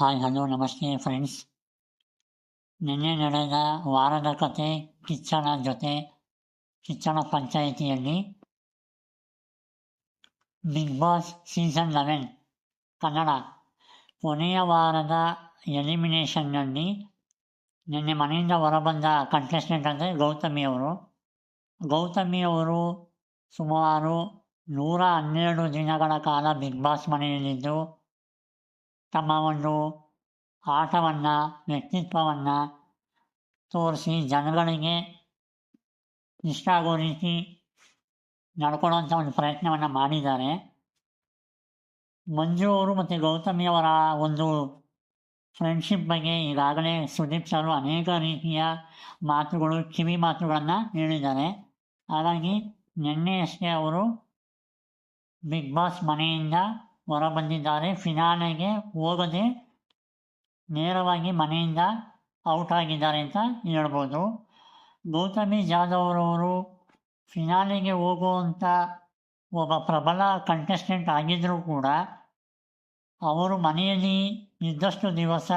Hi, hello, ನಮಸ್ತೆ friends ನಿನ್ನೆ ನಡೆದ ವಾರದ ಕತೆ ಕಿಚ್ಚಣ ಜೊತೆ ಕಿಚ್ಚಣ ಪಂಚಾಯಿತಿಯಲ್ಲಿ big boss season eleven Kannada. ಕೊನೆಯ ವಾರದ ಎಲಿಮಿನೇಷನ್ನಲ್ಲಿ ನಿನ್ನೆ ಮನೆಯಿಂದ ಹೊರಬಂದ ಕಂಟೆಸ್ಟೆಂಟ್ ಅಂದರೆ ಗೌತಮಿ ಅವರು. ಗೌತಮಿ ಅವರು ಸುಮಾರು ನೂರ ಹನ್ನೆರಡು ದಿನಗಳ ಕಾಲ ಬಿಗ್ ಬಾಸ್ ಮನೆಯಲ್ಲಿದ್ದು. ತಮ್ಮ ಒಂದು ಆಟವನ್ನು, ವ್ಯಕ್ತಿತ್ವವನ್ನು ತೋರಿಸಿ ಜನಗಳಿಗೆ ಇಷ್ಟ ಆಗೋ ರೀತಿ ನಡ್ಕೊಳ್ಳೋಂಥ ಒಂದು ಪ್ರಯತ್ನವನ್ನು ಮಾಡಿದ್ದಾರೆ. ಮಂಜು ಅವರು ಮತ್ತು ಗೌತಮಿಯವರ ಒಂದು ಫ್ರೆಂಡ್ಶಿಪ್ ಬಗ್ಗೆ ಈಗಾಗಲೇ ಸುದೀಪ್ ಸರ್ ಅನೇಕ ರೀತಿಯ ಮಾತುಗಳು, ಕಿವಿ ಮಾತುಗಳನ್ನು ಹೇಳಿದ್ದಾರೆ. ಹಾಗಾಗಿ ನಿನ್ನೆಯಷ್ಟೇ ಅವರು ಬಿಗ್ ಬಾಸ್ ಮನೆಯಿಂದ ಹೊರಬಂದಿದ್ದಾರೆ ಫಿನಾಲೆಗೆ ಹೋಗದೆ ನೇರವಾಗಿ ಮನೆಯಿಂದ ಔಟ್ ಆಗಿದ್ದಾರೆ ಅಂತ ಹೇಳ್ಬೋದು. ಗೌತಮಿ ಜಾಧವ್ ಅವರವರು ಫಿನಾಲೆಗೆ ಹೋಗುವಂಥ ಒಬ್ಬ ಪ್ರಬಲ ಕಂಟೆಸ್ಟೆಂಟ್ ಆಗಿದ್ದರೂ ಕೂಡ ಅವರು ಮನೆಯಲ್ಲಿ ಇದ್ದಷ್ಟು ದಿವಸ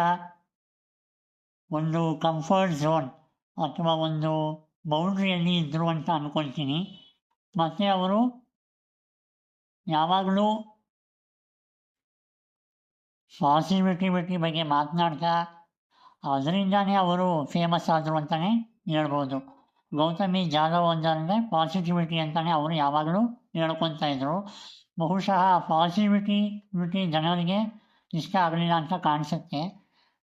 ಒಂದು ಕಂಫರ್ಟ್ ಝೋನ್ ಅಥವಾ ಒಂದು ಬೌಂಡ್ರಿಯಲ್ಲಿ ಇದ್ದರು ಅಂತ ಅಂದ್ಕೊಳ್ತೀನಿ ಮತ್ತು ಅವರು ಯಾವಾಗಲೂ ಪಾಸಿಟಿವಿಟಿ ಬಗ್ಗೆ ಮಾತನಾಡ್ತಾ, ಅದರಿಂದಾನೇ ಅವರು ಫೇಮಸ್ ಆದರು ಅಂತಲೇ ಹೇಳ್ಬೋದು. ಗೌತಮಿ ಜಾಧವ್ ಅಂದರೆ ಪಾಸಿಟಿವಿಟಿ ಅಂತಲೇ ಅವರು ಯಾವಾಗಲೂ ಹೇಳ್ಕೊತಾ ಇದ್ದರು ಬಹುಶಃ ಪಾಸಿಟಿವಿಟಿ ವಿಟಿ ಜನರಿಗೆ ಇಷ್ಟ ಆಗಲಿಲ್ಲ ಅಂತ ಕಾಣಿಸುತ್ತೆ.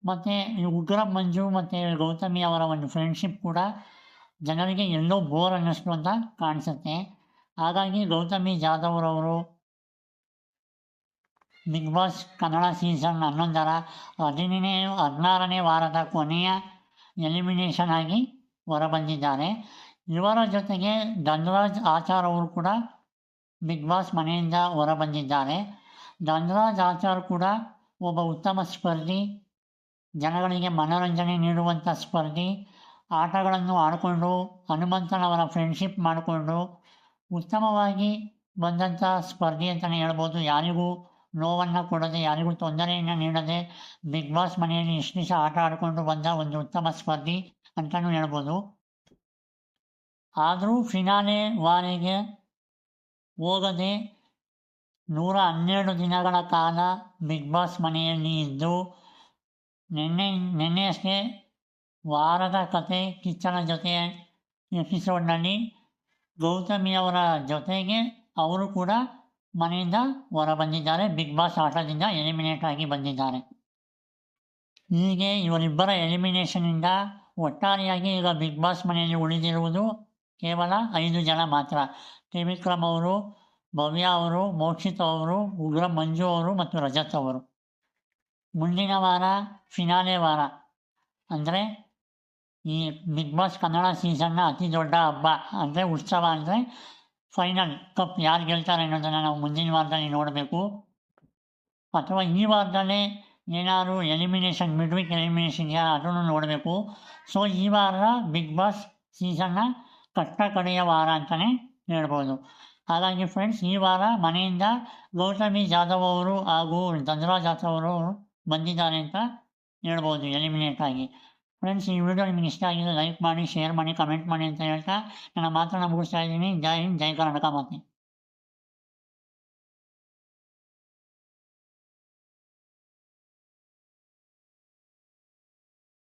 ಮತ್ತು ಉಗ್ರ ಮಂಜು ಮತ್ತು ಗೌತಮಿ ಅವರ ಒಂದು ಫ್ರೆಂಡ್ಶಿಪ್ ಕೂಡ ಜನರಿಗೆ ಎಲ್ಲೋ ಬೋರ್ ಅನ್ನಿಸ್ತು ಅಂತ ಕಾಣಿಸುತ್ತೆ. ಹಾಗಾಗಿ ಗೌತಮಿ ಜಾಧವ್ರವರು ಬಿಗ್ ಬಾಸ್ ಕನ್ನಡ ಸೀಸನ್ ಹನ್ನೊಂದರ ಹದಿನೇ ಹದಿನಾರನೇ ವಾರದ ಕೊನೆಯ ಎಲಿಮಿನೇಷನ್ ಆಗಿ ಹೊರಬಂದಿದ್ದಾರೆ. ಇವರ ಜೊತೆಗೆ ಧನ್ರಾಜ್ ಆಚಾರ್ ಅವರು ಕೂಡ ಬಿಗ್ ಬಾಸ್ ಮನೆಯಿಂದ ಹೊರಬಂದಿದ್ದಾರೆ. ಧನ್ರಾಜ್ ಆಚಾರ್ ಕೂಡ ಒಬ್ಬ ಉತ್ತಮ ಸ್ಪರ್ಧಿ, ಜನಗಳಿಗೆ ಮನೋರಂಜನೆ ನೀಡುವಂಥ ಸ್ಪರ್ಧಿ, ಆಟಗಳನ್ನು ಆಡಿಕೊಂಡು ಹನುಮಂತನವರ ಫ್ರೆಂಡ್ಶಿಪ್ ಮಾಡಿಕೊಂಡು ಉತ್ತಮವಾಗಿ ಬಂದಂಥ ಸ್ಪರ್ಧಿ ಅಂತಲೇ ಹೇಳ್ಬೋದು. ಯಾರಿಗೂ ನೋವನ್ನು ಕೊಡದೆ, ಯಾರಿಗೂ ತೊಂದರೆಯನ್ನು ನೀಡದೆ, ಬಿಗ್ ಬಾಸ್ ಮನೆಯಲ್ಲಿ ಇಷ್ಟು ದಿವಸ ಆಟ ಆಡಿಕೊಂಡು ಬಂದ ಒಂದು ಉತ್ತಮ ಸ್ಪರ್ಧಿ ಅಂತಲೂ ಹೇಳ್ಬೋದು. ಆದರೂ ಫಿನಾಲೆ ವಾರಿಗೆ ಹೋಗದೆ ನೂರ ಹನ್ನೆರಡು ದಿನಗಳ ಕಾಲ ಬಿಗ್ ಬಾಸ್ ಮನೆಯಲ್ಲಿ ಇದ್ದು, ನಿನ್ನೆ, ನಿನ್ನೆಯಷ್ಟೇ ವಾರದ ಕತೆ ಕಿಚ್ಚನ ಜೊತೆ ಎಪಿಸೋಡ್ನಲ್ಲಿ ಗೌತಮಿಯವರ ಜೊತೆಗೆ ಅವರು ಕೂಡ ಮನೆಯಿಂದ ಹೊರ ಬಂದಿದ್ದಾರೆ ಬಿಗ್ ಬಾಸ್ ಆಟದಿಂದ ಎಲಿಮಿನೇಟ್ ಆಗಿ ಬಂದಿದ್ದಾರೆ. ಹೀಗೆ ಇವರಿಬ್ಬರ ಎಲಿಮಿನೇಷನಿಂದ ಒಟ್ಟಾರೆಯಾಗಿ ಈಗ ಬಿಗ್ ಬಾಸ್ ಮನೆಯಲ್ಲಿ ಉಳಿದಿರುವುದು ಕೇವಲ ಐದು ಜನ ಮಾತ್ರ. ತ್ರಿವಿಕ್ರಮ್ ಅವರು, ಭವ್ಯ ಅವರು, ಮೋಕ್ಷಿತ್ ಅವರು, ಉಗ್ರ ಮಂಜು ಅವರು ಮತ್ತು ರಜತ್ ಅವರು. ಮುಂದಿನ ವಾರ ಫಿನಾಲೆ ವಾರ. ಅಂದರೆ ಈ ಬಿಗ್ ಬಾಸ್ ಕನ್ನಡ ಸೀಸನ್ನ ಅತಿ ದೊಡ್ಡ ಹಬ್ಬ. ಅಂದರೆ ಉತ್ಸವ ಅಂದರೆ ಫೈನಲ್ ಕಪ್ ಯಾರು ಗೆಲ್ತಾರೆ ಅನ್ನೋದನ್ನು ನಾವು ಮುಂದಿನ ವಾರದಲ್ಲಿ ನೋಡಬೇಕು. ಅಥವಾ ಈ ವಾರದಲ್ಲೇ ಏನಾದರೂ ಎಲಿಮಿನೇಷನ್ ಮಿಡ್ ವೀಕ್ ಎಲಿಮಿನೇಷನ್ ಇದೆಯಾ ಅದನ್ನು ನೋಡಬೇಕು. ಸೊ ಈ ವಾರ ಬಿಗ್ ಬಾಸ್ ಸೀಸನ್ನ ಕಷ್ಟ ಕಡೆಯ ವಾರ ಅಂತಲೇ ಹೇಳ್ಬೋದು. ಹಾಗಾಗಿ ಫ್ರೆಂಡ್ಸ್ ಈ ವಾರ ಮನೆಯಿಂದ ಗೌತಮಿ ಜಾಧವ್ ಅವರು ಹಾಗೂ ದಂದ್ರಾ ಜಾಧವ್ ಅವರು ಬಂದಿದ್ದಾರೆ ಅಂತ ಹೇಳ್ಬೋದು ಎಲಿಮಿನೇಟ್ ಆಗಿ. ಫ್ರೆಂಡ್ಸ್ ಈ ವಿಡಿಯೋ ನಿಮಗೆ ಇಷ್ಟ ಆಗಿದೆ ಲೈಕ್ ಮಾಡಿ ಶೇರ್ ಮಾಡಿ ಕಮೆಂಟ್ ಮಾಡಿ ಅಂತ ಹೇಳ್ತಾ ನನ್ನ ಮಾತನ್ನು ಮುಗಿಸ್ತಾ ಇದ್ದೀನಿ. ಜೈ ಹಿಂದ್, ಜೈ ಕರ್ನಾಟಕ ಮಾತೆ.